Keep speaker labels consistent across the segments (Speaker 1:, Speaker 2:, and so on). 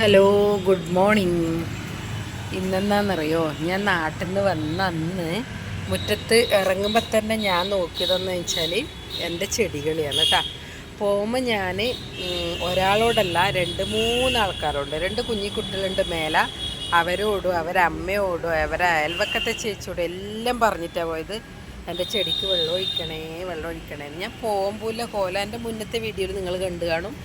Speaker 1: Hello good morning. ഇന്നെന്താണെന്നറിയോ ഞാൻ നാട്ടിൽ നിന്ന് വന്ന അന്ന് മുറ്റത്ത് ഇറങ്ങുമ്പോൾ തന്നെ ഞാൻ നോക്കിയതെന്ന് വെച്ചാൽ എന്റെ ചെടികളെയാണ് കേട്ടോ പോകുമ്പോൾ ഞാൻ ഒരാളോടല്ല രണ്ട് മൂന്ന് ആൾക്കാരുണ്ട് രണ്ട് കുഞ്ഞിക്കുട്ടികളുണ്ട് മേലെ. അവരോടും അവരമ്മയോടും അവരെ അയൽവക്കത്തെ ചേച്ചിയോടും എല്ലാം പറഞ്ഞിട്ടാണ് പോയത്. എന്റെ ചെടിക്ക് വെള്ളം ഒഴിക്കണേ വെള്ളം ഒഴിക്കണേ ഞാൻ പോകുമ്പോൾ കോല എന്റെ മുന്നത്തെ വീഡിയോയിൽ നിങ്ങൾ കണ്ടു കാണും.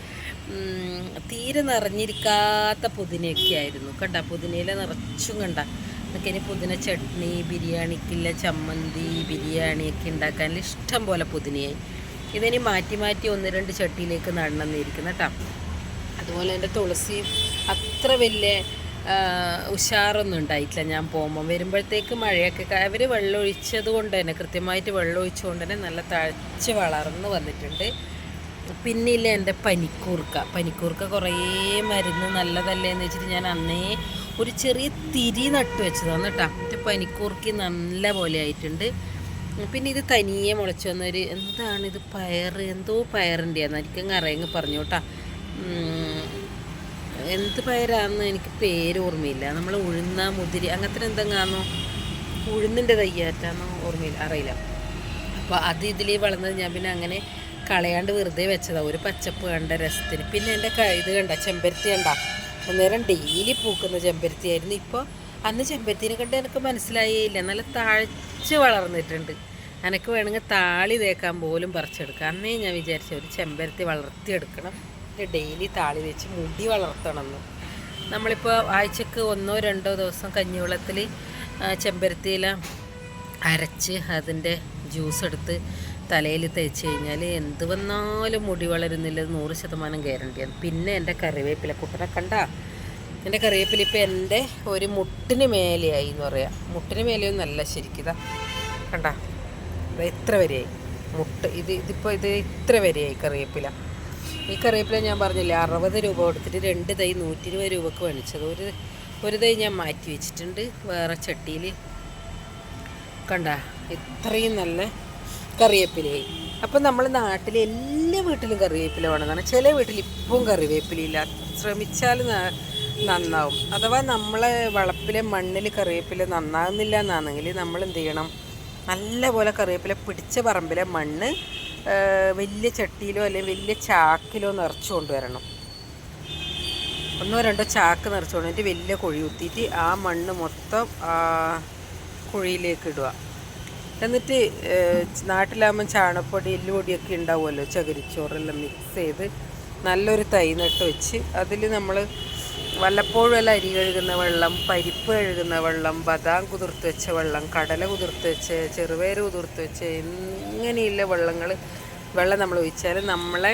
Speaker 1: തീരെ നിറഞ്ഞിരിക്കാത്ത പുതിനയൊക്കെ ആയിരുന്നു. കണ്ട പുതിനയില നിറച്ചും കണ്ട. എന്നൊക്കെ ഇനി പുതിന ചട്നി ബിരിയാണിക്കില്ല ചമ്മന്തി ബിരിയാണിയൊക്കെ ഉണ്ടാക്കാൻ ഇഷ്ടം പോലെ പുതിനയായി. ഇതിനി മാറ്റി മാറ്റി ഒന്ന് രണ്ട് ചട്ടിയിലേക്ക് നടണമെന്നിരിക്കുന്ന കേട്ടോ. അതുപോലെ എന്റെ തുളസി അത്ര വലിയ ഉഷാറൊന്നും ഉണ്ടായിട്ടില്ല. ഞാൻ പോകുമ്പോൾ വരുമ്പോഴത്തേക്ക് മഴയൊക്കെ അവർ വെള്ളമൊഴിച്ചത് കൊണ്ട് തന്നെ കൃത്യമായിട്ട് വെള്ളമൊഴിച്ചുകൊണ്ട് തന്നെ നല്ല തഴച്ച് വളർന്ന് വന്നിട്ടുണ്ട്. പിന്നില്ല എന്റെ പനിക്കൂർക്ക. പനിക്കൂർക്ക കുറേ മരുന്ന് നല്ലതല്ലേ എന്ന് വെച്ചിട്ട് ഞാൻ അന്നേ ഒരു ചെറിയ തിരി നട്ട് വെച്ചതാണ് കേട്ടോ. എന്റെ പനിക്കൂർക്കി നല്ല പോലെ ആയിട്ടുണ്ട്. പിന്നെ ഇത് തനിയെ മുളച്ചു വന്നൊരു എന്താണ് ഇത് പയർ? എന്തോ പയറിന്റെയാണ് എനിക്കങ്ങ് അറിയങ്ങ് പറഞ്ഞു കേട്ടോ. എന്ത് പയരാന്ന് എനിക്ക് പേര് ഓർമ്മയില്ല. നമ്മൾ ഉഴുന്ന മുതിരി അങ്ങനത്തെ എന്തെങ്ങാന്നോ ഉഴുന്നിന്റെ തയ്യാറ്റാന്നോ ഓർമ്മയില്ല അറിയില്ല. അപ്പോൾ അത് ഇതിൽ വളർന്നത് ഞാൻ പിന്നെ അങ്ങനെ കളയാണ്ട് വെറുതെ വെച്ചതാണ് ഒരു പച്ചപ്പ് കണ്ട രസത്തിന്. പിന്നെ എന്റെ ഇത് കണ്ട ചെമ്പരത്തി കണ്ട. അന്നേരം ഡെയിലി പൂക്കുന്ന ചെമ്പരത്തി ആയിരുന്നു. ഇപ്പോൾ അന്ന് ചെമ്പരത്തിനെ കണ്ട് എനിക്ക് മനസ്സിലായേയില്ല. നല്ല താഴ്ച വളർന്നിട്ടുണ്ട്. എനിക്ക് വേണമെങ്കിൽ താളി തേക്കാൻ പോലും പറിച്ചെടുക്കാം. അന്നേ ഞാൻ വിചാരിച്ച ഒരു ചെമ്പരത്തി വളർത്തിയെടുക്കണം. ഡെയിലി താളി വെച്ച് മുടി വളർത്തണം എന്ന്. നമ്മളിപ്പോൾ ആഴ്ചക്ക് ഒന്നോ രണ്ടോ ദിവസം കഞ്ഞിവെള്ളത്തിൽ ചെമ്പരത്തിയില അരച്ച് അതിന്റെ ജ്യൂസ് എടുത്ത് തലയിൽ തേച്ച് കഴിഞ്ഞാൽ എന്ത് വന്നാലും മുടി വളരുന്നില്ല. നൂറ് ശതമാനം ഗ്യാരണ്ടിയാണ്. പിന്നെ എന്റെ കറിവേപ്പില കുട്ടനെ കണ്ട? എന്റെ കറിവേപ്പില ഇപ്പം എന്റെ ഒരു മുട്ടിന് മേലെയായി എന്ന് പറയാം. മുട്ടിന് മേലെയൊന്നല്ല ശരിക്കിതാ കണ്ട? ദാ ഇത്ര വരെയായി? മുട്ട് ഇത് ഇതിപ്പോൾ ഇത് ഇത്ര വരെയായി കറിവേപ്പില. ഈ കറിവേപ്പില ഞാൻ പറഞ്ഞില്ലേ അറുപത് രൂപ കൊടുത്തിട്ട് രണ്ട് തൈ നൂറ്റി ഇരുപത് രൂപക്ക് മേടിച്ചത് ഒരു ഒരു തൈ ഞാൻ മാറ്റി വെച്ചിട്ടുണ്ട്. വേറെ ചട്ടിയിൽ. കണ്ട? ഇത്രയും നല്ല കറിവേപ്പിലയായി അപ്പം നമ്മൾ നാട്ടിലെ എല്ലാ വീട്ടിലും കറിവേപ്പില വേണമെന്നാണ് ചില വീട്ടിൽ ഇപ്പം കറിവേപ്പിലയില്ല. ശ്രമിച്ചാൽ നന്നാവും. അഥവാ നമ്മളെ വളപ്പിലെ മണ്ണിൽ കറിവേപ്പില നന്നാകുന്നില്ല എന്നാണെങ്കിൽ നമ്മൾ എന്ത് ചെയ്യണം? നല്ലപോലെ കറിവേപ്പില പിടിച്ച പറമ്പിലെ മണ്ണ് വലിയ ചട്ടിയിലോ അല്ലെങ്കിൽ വലിയ ചാക്കിലോ നിറച്ച് കൊണ്ടുവരണം. ഒന്നോ രണ്ടോ ചാക്ക് നിറച്ച് കൊണ്ടുവന്നിട്ട് വലിയ കുഴി കുത്തിയിട്ട് ആ മണ്ണ് മൊത്തം കുഴിയിലേക്ക് ഇടുക. എന്നിട്ട് നാട്ടിലാകുമ്പോൾ നാട്ടിലാകുമ്പം ചാണകപ്പൊടി എല്ലുപൊടിയൊക്കെ ഉണ്ടാവുമല്ലോ ചകിരിച്ചോറെല്ലാം മിക്സ് ചെയ്ത് നല്ലൊരു തൈ നട്ട് വെച്ച് അതിൽ നമ്മൾ വല്ലപ്പോഴും എല്ലാം അരി കഴുകുന്ന വെള്ളം പരിപ്പ് കഴുകുന്ന വെള്ളം ബദാം കുതിർത്ത് വെച്ച വെള്ളം കടല കുതിർത്ത് വെച്ച് ചെറുപയർ കുതിർത്ത് വെച്ച് ഇങ്ങനെയുള്ള വെള്ളങ്ങൾ വെള്ളം നമ്മൾ ഒഴിച്ചാൽ നമ്മളെ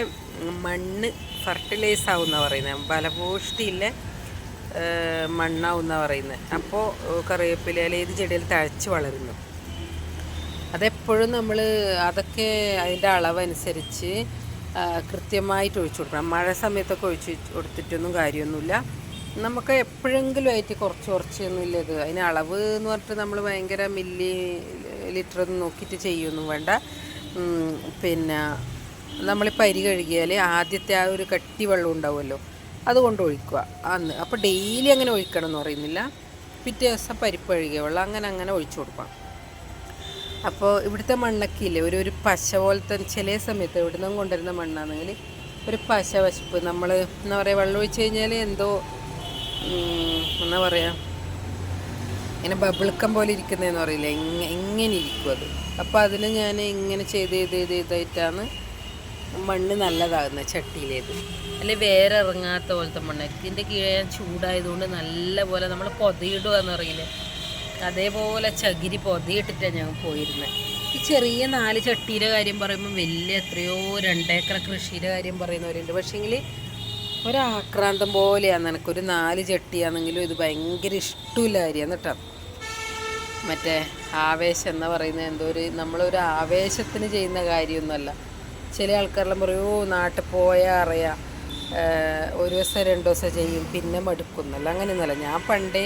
Speaker 1: മണ്ണ് ഫെർട്ടിലൈസ് ആവുന്ന പറയുന്നത് ഫലപുഷ്ടിയില്ല മണ്ണാവുന്ന പറയുന്നത് അപ്പോൾ കറിവേപ്പില ഏത് ചെടിയിൽ തഴച്ച് വളരുന്നു. അതെപ്പോഴും നമ്മൾ അതൊക്കെ അതിന്റെ അളവനുസരിച്ച് കൃത്യമായിട്ട് ഒഴിച്ചു കൊടുക്കണം. മഴ സമയത്തൊക്കെ ഒഴിച്ച് കൊടുത്തിട്ടൊന്നും കാര്യമൊന്നുമില്ല. നമുക്ക് എപ്പോഴെങ്കിലും ആയിട്ട് കുറച്ച് കുറച്ചൊന്നും ഇല്ല ഇത്. അതിന് അളവ് എന്ന് പറഞ്ഞിട്ട് നമ്മൾ ഭയങ്കര മില്ലി ലിറ്റർ ഒന്നും നോക്കിയിട്ട് ചെയ്യൊന്നും വേണ്ട. പിന്നെ നമ്മളിപ്പോൾ അരി കഴുകിയാൽ ആദ്യത്തെ ആ ഒരു കട്ടി വെള്ളം ഉണ്ടാവുമല്ലോ അതുകൊണ്ട് ഒഴിക്കുക. അന്ന് അപ്പോൾ ഡെയിലി അങ്ങനെ ഒഴിക്കണം എന്ന് പറയുന്നില്ല. പിറ്റേ ദിവസം പരിപ്പ് കഴുകിയ വെള്ളം അങ്ങനെ അങ്ങനെ ഒഴിച്ചു കൊടുക്കണം. അപ്പോൾ ഇവിടുത്തെ മണ്ണൊക്കെ ഇല്ലേ ഒരു ഒരു പശ പോലത്തെ ചില സമയത്ത് ഇവിടുന്ന് കൊണ്ടുവരുന്ന മണ്ണാണെങ്കിൽ ഒരു പശ വശപ്പ്. നമ്മൾ എന്താ പറയുക വെള്ളം ഒഴിച്ച് കഴിഞ്ഞാൽ എന്തോ എന്താ പറയുക ഇങ്ങനെ ബബിൾക്കം പോലെ ഇരിക്കുന്നതെന്ന് പറയില്ല? എങ്ങനെ ഇരിക്കും അത്. അപ്പോൾ അതിന് ഞാൻ ഇങ്ങനെ ചെയ്ത് ചെയ്ത് ചെയ്ത് ചെയ്തായിട്ടാണ് മണ്ണ് നല്ലതാകുന്നത് ചട്ടിയിലേത്. അല്ലെ വേറെ ഇറങ്ങാത്ത പോലത്തെ മണ്ണ്. ഇതിന്റെ കീഴെ ചൂടായതുകൊണ്ട് നല്ല പോലെ നമ്മൾ പൊതിയിടുക പറയില്ലേ? അതേപോലെ ചകിരി പൊതിയിട്ടിട്ടാണ് ഞങ്ങൾ പോയിരുന്നത് ഈ ചെറിയ നാല് ചട്ടിയുടെ കാര്യം പറയുമ്പോൾ വലിയ എത്രയോ രണ്ടേക്കർ കൃഷിയുടെ കാര്യം പറയുന്നവരുണ്ട്. പക്ഷേങ്കിൽ ഒരാക്രാന്തം പോലെയാണ് എനിക്കൊരു നാല് ചട്ടിയാണെങ്കിലും ഇത് ഭയങ്കര ഇഷ്ടമില്ല കാര്യമാണ് കേട്ടോ. മറ്റേ ആവേശം എന്ന് പറയുന്നത് എന്തോ ഒരു നമ്മളൊരു ആവേശത്തിന് ചെയ്യുന്ന കാര്യമൊന്നുമല്ല ചില ആൾക്കാരെല്ലാം പറയും നാട്ടിൽ പോയാൽ അറിയാം. ഒരു ദിവസം രണ്ടു ദിവസം ചെയ്യും പിന്നെ മടുക്കുന്നല്ല അങ്ങനെയൊന്നുമല്ല. ഞാൻ പണ്ടേ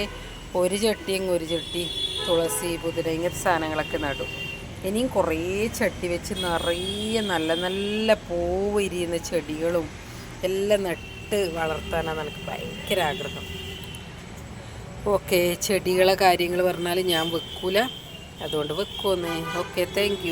Speaker 1: ഒരു ചട്ടിയും ഒരു ചട്ടി തുളസി പുതിന ഇങ്ങനത്തെ സാധനങ്ങളൊക്കെ നടും. ഇനിയും കുറേ ചട്ടി വെച്ച് നിറയെ നല്ല നല്ല പൂവ് ഇരിയുന്ന ചെടികളും എല്ലാം നട്ട് വളർത്താനാണ് എനിക്ക് ഭയങ്കര ആഗ്രഹം. ഓക്കെ ചെടികളെ കാര്യങ്ങൾ പറഞ്ഞാൽ ഞാൻ വെക്കൂല. അതുകൊണ്ട് വെക്കുമെന്ന് ഓക്കെ താങ്ക്